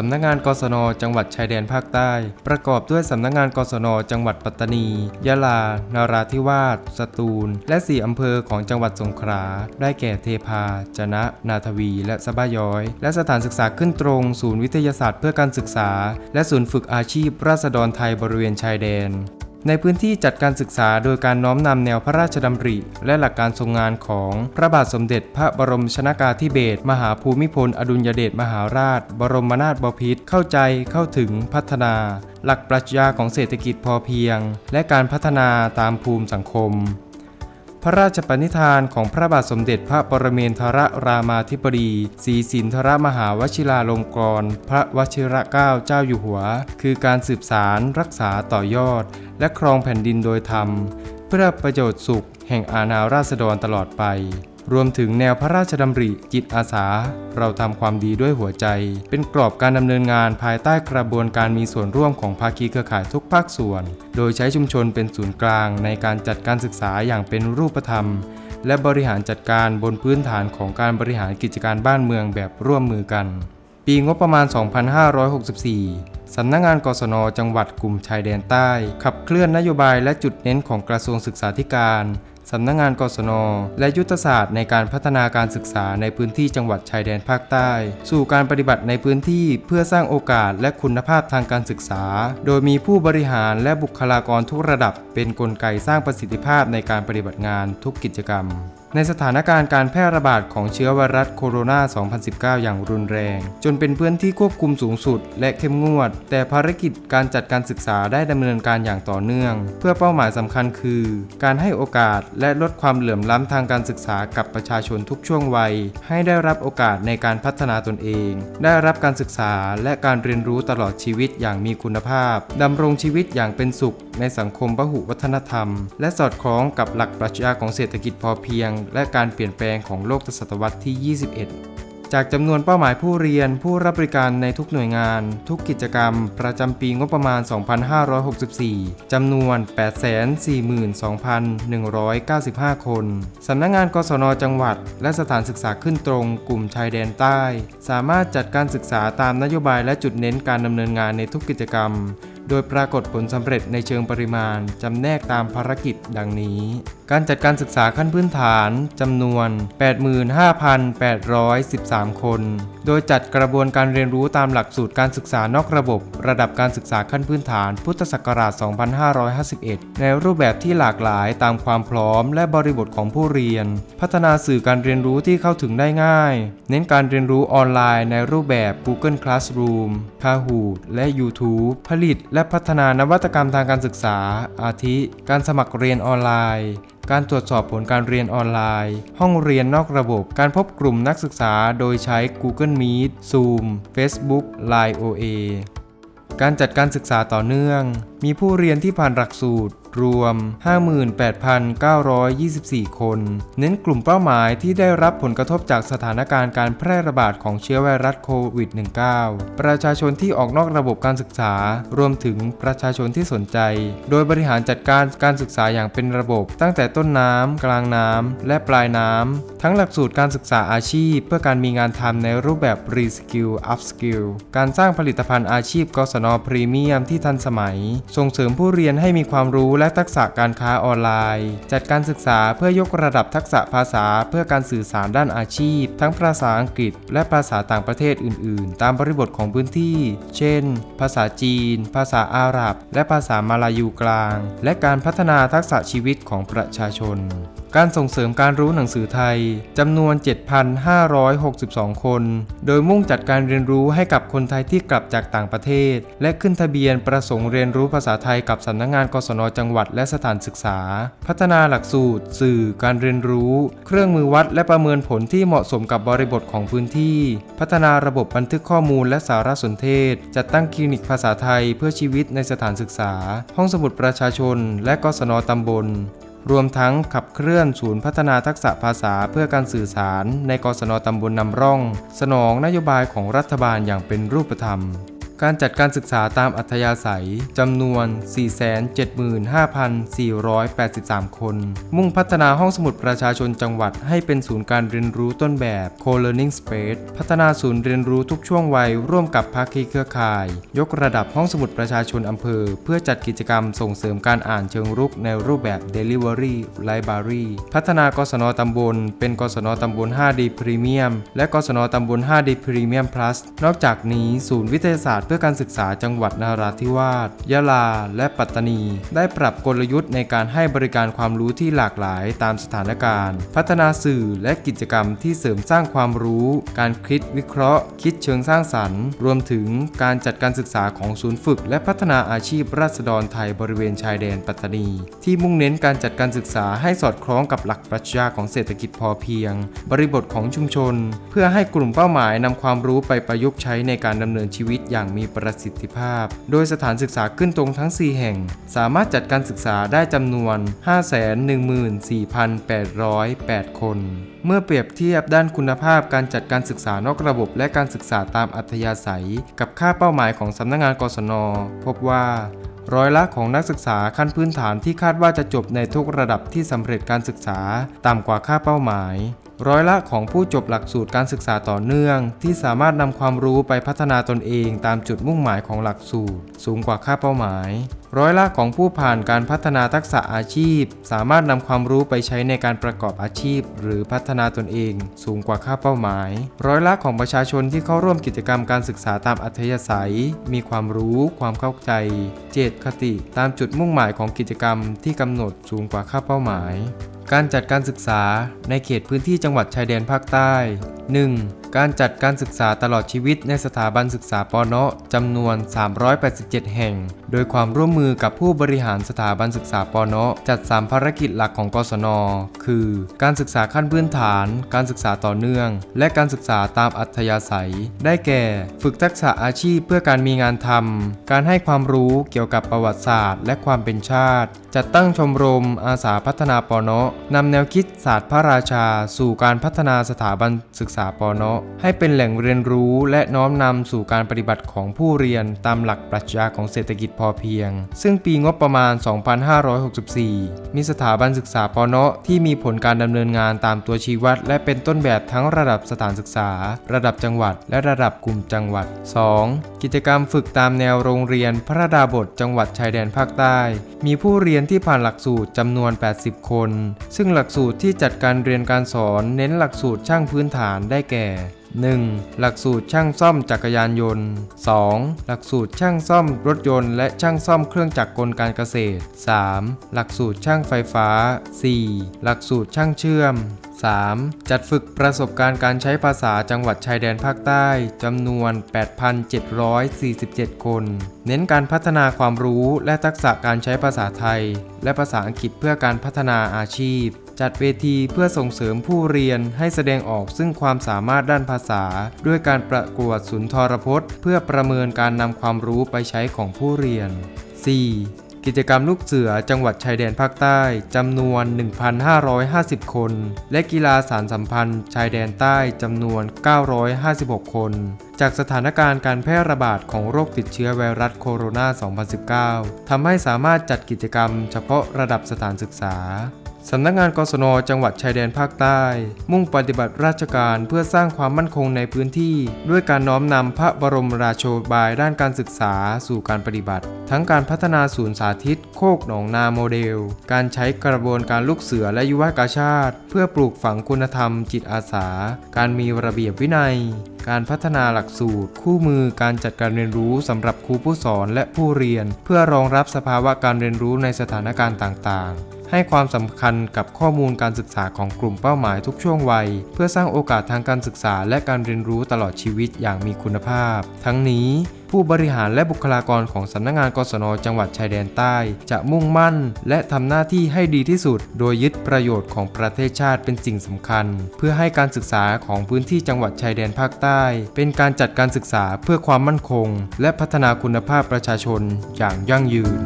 สำนักงานกศน จังหวัดชายแดนภาคใต้ ประกอบด้วยสำนักงานกศน จังหวัดปัตตานี ยะลา นาราธิวาส สตูล และ 4 อำเภอของจังหวัดสงขลา ได้แก่เทพา จนะ นาทวี และสะบ้าย้อย และสถานศึกษาขึ้นตรง ศูนย์วิทยาศาสตร์เพื่อการศึกษา และศูนย์ฝึกอาชีพราษฎรไทยบริเวณชายแดน ในพื้นที่จัดการศึกษาโดยการน้อมนำแนวพระราชดำริ และหลักการทรงงานของพระบาทสมเด็จพระบรมชนากาธิเบศรมหาภูมิพล อดุลยเดชมหาราช บรมนาถบพิตรเข้าใจเข้าถึงพัฒนา หลักปรัชญาของเศรษฐกิจพอเพียง และการพัฒนาตามภูมิสังคม พระราชปณิธานของพระบาทสมเด็จพระปรเมนทรรามาธิบดีศรีสินทรมหาวชิราลงกรณ์พระวชิรเกล้าเจ้าอยู่หัว คือการสืบสารรักษาต่อยอด และครองแผ่นดินโดยธรรม เพื่อประโยชน์สุขแห่งอาณาราษฎรตลอดไป รวมถึงแนวพระราชดำริจิตอาสา เราทำความดีด้วยหัวใจ เป็นกรอบการดำเนินงานภายใต้กระบวนการมีส่วนร่วมของภาคีเครือข่ายทุกภาคส่วน โดยใช้ชุมชนเป็นศูนย์กลางในการจัดการศึกษาอย่างเป็นรูปธรรม และบริหารจัดการบนพื้นฐานของการบริหารกิจการบ้านเมืองแบบร่วมมือกัน ปีงบประมาณ 2564สำนักงงานกศนจังหวัดกลุ่มชายแดนใต้ ขับเคลื่อนนโยบายและจุดเน้นของกระทรวงศึกษาธิการ สำนักงงานกศน และยุทธศาสตร์ในการพัฒนาการศึกษาในพื้นที่จังหวัดชายแดนภาคใต้ สู่การปฏิบัติในพื้นที่เพื่อสร้างโอกาสและคุณภาพทางการศึกษา โดยมีผู้บริหารและบุคลากรทุกระดับ เป็นนกลไกสร้างประสิทธิภาพในการปฏิบัติงานทุกกิจกรรม ในสถานการณ์การแพร่ระบาดของเชื้อไวรัสโคโรนา 2019 อย่างรุนแรง จนเป็นพื้นที่ควบคุมสูงสุด และเข้มงวด แต่ภารกิจการจัดการศึกษาได้ดำเนินการอย่างต่อเนื่อง เพื่อเป้าหมายสำคัญคือ การให้โอกาสและลดความเหลื่อมล้ำทางการศึกษากับประชาชนทุกช่วงวัย ให้ได้รับโอกาสในการพัฒนาตนเอง ได้รับการศึกษาและการเรียนรู้ตลอดชีวิตอย่างมีคุณภาพดำรงชีวิตอย่างเป็นสุข ในสังคมพหุวัฒนธรรม และสอดคล้องกับหลักปรัชญาของเศรษฐกิจพอเพียงและการเปลี่ยนแปลงของโลกศตวรรษที่ 21 จากจำนวนเป้าหมายผู้เรียนผู้รับบริการในทุกหน่วยงาน ทุกกิจกรรม ประจำปีงบประมาณ 2564 จำนวน 842,195 คน สำนักงงานกศนจังหวัด และสถานศึกษาขึ้นตรงกลุ่มชายแดนใต้ สามารถจัดการศึกษาตามนโยบายและจุดเน้นการดำเนินงานในทุกกิจกรรมโดยปรากฏผลสำเร็จในเชิงปริมาณ จำแนกตามภารกิจดังนี้ การจัดการศึกษาขั้นพื้นฐานจำนวน 85,813 คน โดยจัดกระบวนการเรียนรู้ตามหลักสูตรการศึกษานอกระบบ ระดับการศึกษาขั้นพื้นฐาน พุทธศักราช 2551 ในรูปแบบที่หลากหลายตามความพร้อม และบริบทของผู้เรียน พัฒนาสื่อการเรียนรู้ที่เข้าถึงได้ง่าย เน้นการเรียนรู้ออนไลน์ในรูปแบบ Google Classroom Kahoot และ YouTube ผลิต และพัฒนานวัตกรรมทางการศึกษา อาทิ การสมัครเรียนออนไลน์ การตรวจสอบผลการเรียนออนไลน์ ห้องเรียนนอกระบบ การพบกลุ่มนักศึกษาโดยใช้ Google Meet Zoom Facebook Line OA การจัดการศึกษาต่อเนื่อง มีผู้เรียนที่ผ่านหลักสูตร รวม 58,924 คน เน้นกลุ่มเป้าหมายที่ได้รับผลกระทบจากสถานการณ์การแพร่ระบาดของเชื้อไวรัสโควิด -19 ประชาชนที่ออกนอกระบบการศึกษา รวมถึงประชาชนที่สนใจ โดยบริหารจัดการการศึกษาอย่างเป็นระบบ ตั้งแต่ต้นน้ำ กลางน้ำ และปลายน้ำ ทั้งหลักสูตรการศึกษาอาชีพ เพื่อการมีงานทำในรูปแบบ Reskill Upskill การสร้างผลิตภัณฑ์อาชีพกศนพรีเมียมที่ทันสมัย ส่งเสริมผู้เรียนให้มีความรู้และทักษะการค้าออนไลน์ จัดการศึกษาเพื่อยกระดับทักษะภาษาเพื่อการสื่อสารด้านอาชีพ ทั้งภาษาอังกฤษ และภาษาต่างประเทศอื่น ๆ ตามบริบทของพื้นที่ เช่น ภาษาจีน ภาษาอาหรับ และภาษามาลายูกลาง และการพัฒนาทักษะชีวิตของประชาชนการส่งเสริมการรู้หนังสือไทยจำนวน 7,562 คน โดยมุ่งจัดการเรียนรู้ให้กับคนไทยที่กลับจากต่างประเทศ และขึ้นทะเบียนประสงค์เรียนรู้ภาษาไทยกับสำนักงงานกศนจังหวัดและสถานศึกษา พัฒนาหลักสูตร สื่อ การเรียนรู้ เครื่องมือวัดและประเมินผลที่เหมาะสมกับบริบทของพื้นที่ พัฒนาระบบบันทึกข้อมูลและสารสนเทศ จัดตั้งคลินิกภาษาไทยเพื่อชีวิตในสถานศึกษา ห้องสมุดประชาชน และกศนตำบล รวมทั้งขับเคลื่อนศูนย์พัฒนาทักษะภาษาเพื่อการสื่อสาร ในกศนตำบลนำร่อง สนองนโยบายของรัฐบาลอย่างเป็นรูปธรรม การจัดการศึกษาตามอัธยาศัยจำนวน 475,483 คน มุ่งพัฒนาห้องสมุดประชาชนจังหวัดให้เป็นศูนย์การเรียนรู้ต้นแบบ Co-learning Space พัฒนาศูนย์เรียนรู้ทุกช่วงวัยร่วมกับภาคีเครือข่าย ยกระดับห้องสมุดประชาชนอำเภอ เพื่อจัดกิจกรรมส่งเสริมการอ่านเชิงรุกในรูปแบบ Delivery Library พัฒนากศนตำบล เป็นกศนตำบล 5D Premium และกศนตำบล 5D Premium Plus นอกจากนี้ศูนย์วิทยาศาสตร์เพื่อการศึกษาจังหวัดนราธิวาส ยะลา และปัตตานี ได้ปรับกลยุทธ์ในการให้บริการความรู้ที่หลากหลายตามสถานการณ์ พัฒนาสื่อและกิจกรรมที่เสริมสร้างความรู้ การคิดวิเคราะห์ คิดเชิงสร้างสรรค์ รวมถึงการจัดการศึกษาของศูนย์ฝึก และพัฒนาอาชีพราษฎรไทยบริเวณชายแดนปัตตานี ที่มุ่งเน้นการจัดการศึกษาให้สอดคล้องกับหลักปรัชญาของเศรษฐกิจพอเพียง บริบทของชุมชน เพื่อให้กลุ่มเป้าหมายนำความรู้ไปประยุกต์ใช้ในการดำเนินชีวิตอย่างมีมีประสิทธิภาพ โดยสถานศึกษาขึ้นตรงทั้ง 4 แห่ง สามารถจัดการศึกษาได้จำนวน 514,808 คน เมื่อเปรียบเทียบด้านคุณภาพการจัดการศึกษานอกระบบ และการศึกษาตามอัธยาศัย กับค่าเป้าหมายของสำนักงานกศน พบว่าร้อยละของนักศึกษาขั้นพื้นฐานที่คาดว่าจะจบในทุกระดับที่สำเร็จการศึกษา ต่ำกว่าค่าเป้าหมาย ร้อยละของผู้จบหลักสูตรการศึกษาต่อเนื่อง ที่สามารถนำความรู้ไปพัฒนาตนเองตามจุดมุ่งหมายของหลักสูตร สูงกว่าค่าเป้าหมาย ร้อยละของผู้ผ่านการพัฒนาทักษะอาชีพ สามารถนำความรู้ไปใช้ในการประกอบอาชีพ หรือพัฒนาตนเอง สูงกว่าค่าเป้าหมาย ร้อยละของประชาชนที่เข้าร่วมกิจกรรมการศึกษาตามอัธยาศัย มีความรู้ ความเข้าใจ เจตคติ ตามจุดมุ่งหมายของกิจกรรมที่กำหนดสูงกว่าค่าเป้าหมาย การจัดการศึกษาในเขตพื้นที่จังหวัดชายแดนภาคใต้ 1. การจัดการศึกษาตลอดชีวิตในสถาบันศึกษาปนะจำนวน 387 แห่ง โดยความร่วมมือกับผู้บริหารสถาบันศึกษาปนะจัด 3 ภารกิจหลักของกศน คือ การศึกษาขั้นพื้นฐาน การศึกษาต่อเนื่อง และการศึกษาตามอัธยาศัย ได้แก่ ฝึกทักษะอาชีพเพื่อการมีงานทำการให้ความรู้เกี่ยวกับประวัติศาสตร์ และความเป็นชาติ จัดตั้งชมรมอาสาพัฒนาปนะนำแนวคิดศาสตร์พระราชา สู่การพัฒนาสถาบันศึกษาปนะให้เป็นแหล่งเรียนรู้และน้อมนำสู่การปฏิบัติของผู้เรียนตามหลักปรัชญาของเศรษฐกิจพอเพียง ซึ่งปีงบประมาณ 2564 มีสถาบันศึกษาปเนะที่มีผลการดำเนินงานตามตัวชี้วัด และเป็นต้นแบบทั้งระดับสถานศึกษา ระดับจังหวัด และระดับกลุ่มจังหวัด 2. กิจกรรมฝึกตามแนวโรงเรียนพระดาบทจังหวัดชายแดนภาคใต้ มีผู้เรียนที่ผ่านหลักสูตรจำนวน 80 คน ซึ่งหลักสูตรที่จัดการเรียนการสอนเน้นหลักสูตรช่างพื้นฐานได้แก่ 1. หลักสูตรช่างซ่อมจักรยานยนต์ 2. หลักสูตรช่างซ่อมรถยนต์และช่างซ่อมเครื่องจักรกลการเกษตร 3. หลักสูตรช่างไฟฟ้า 4. หลักสูตรช่างเชื่อม 3. จัดฝึกประสบการณ์การใช้ภาษาจังหวัดชายแดนภาคใต้จำนวน 8,747 คน เน้นการพัฒนาความรู้และทักษะการใช้ภาษาไทย และภาษาอังกฤษเพื่อการพัฒนาอาชีพ จัดเวทีเพื่อส่งเสริมผู้เรียนให้แสดงออกซึ่งความสามารถด้านภาษา ด้วยการประกวดสุนทรพจน์ เพื่อประเมินการนำความรู้ไปใช้ของผู้เรียน 4. กิจกรรมลูกเสือจังหวัดชายแดนภาคใต้จำนวน 1,550 คน และกีฬาสารสัมพันธ์ ชายแดนใต้จำนวน 956 คน จากสถานการณ์การแพร่ระบาดของโรคติดเชื้อไวรัสโคโรนา 2019 ทำให้สามารถจัดกิจกรรมเฉพาะระดับสถานศึกษา สำนักงานกศนจังหวัดชายแดนภาคใต้ มุ่งปฏิบัติราชการเพื่อสร้างความมั่นคงในพื้นที่ ด้วยการน้อมนำพระบรมราโชบายด้านการศึกษาสู่การปฏิบัติ ทั้งการพัฒนาศูนย์สาธิต โคกหนองนาโมเดล การใช้กระบวนการลูกเสือและยุวกาชาติ เพื่อปลูกฝังคุณธรรม จิตอาสา การมีระเบียบวินัย การพัฒนาหลักสูตร คู่มือการจัดการเรียนรู้สำหรับครูผู้สอนและผู้เรียน เพื่อรองรับสภาวะการเรียนรู้ในสถานการณ์ต่างๆ ให้ความสำคัญกับข้อมูลการศึกษาของกลุ่มเป้าหมายทุกช่วงวัย เพื่อสร้างโอกาสทางการศึกษาและการเรียนรู้ตลอดชีวิตอย่างมีคุณภาพ ทั้งนี้ผู้บริหารและบุคลากรของสำนักงานกศนจังหวัดชายแดนใต้ จะมุ่งมั่น และทำหน้าที่ให้ดีที่สุด โดยยึดประโยชน์ของประเทศชาติเป็นสิ่งสำคัญ เพื่อให้การศึกษาของพื้นที่จังหวัดชายแดนภาคใต้ เป็นการจัดการศึกษาเพื่อความมั่นคง และพัฒนาคุณภาพประชาชนอย่างยั่งยืน